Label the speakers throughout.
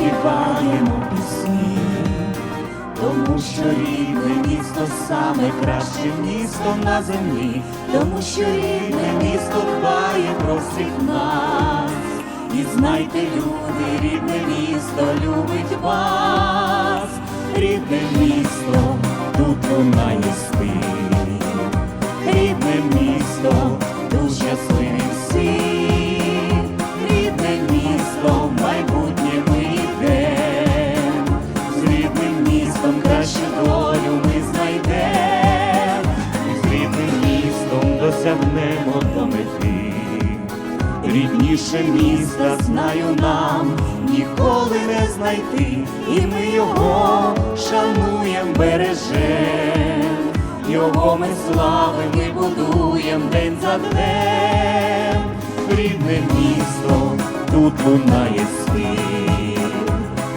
Speaker 1: співаємо пісні, тому що рідне місто саме краще місто на землі, тому що рідне місто дбає про всіх нас. І знайте, люди, рідне місто любить вас, рідне місто тут лунає спів, рідне місто, Рідніше міста знаю нам. Ніколи не знайти, і ми його шануєм, бережем, його ми славим, ми будуєм день за днем, рідне місто, тут лунає світ,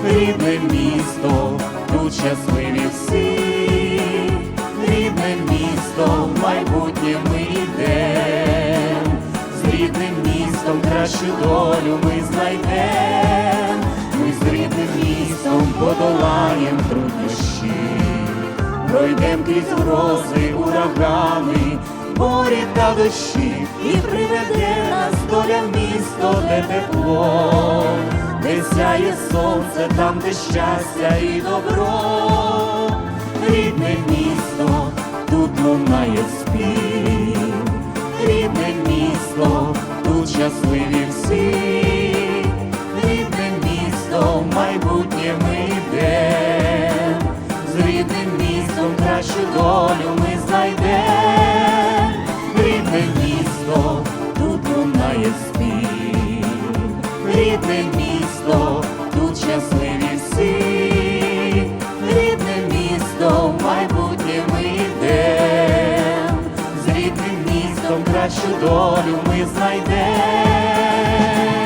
Speaker 1: рідне місто, тут щасливі всі, кращу долю ми знайдем, ми з рідним містом подолаєм труднощі, пройдем крізь грози, урагани, бурі та дощі, і приведе нас доля в місто, де тепло, де сяє сонце, там, де щастя і добро, рідне місто, тут лунає спів. Рідне місто, тут щасливі ми йдем, з рідним містом кращу долю ми знайдем, рідне місто, тут лунає спів, рідне місто, тут щасливі всі, рідне місто, в майбутнє ми йдем. З рідним містом кращу долю ми знайдем.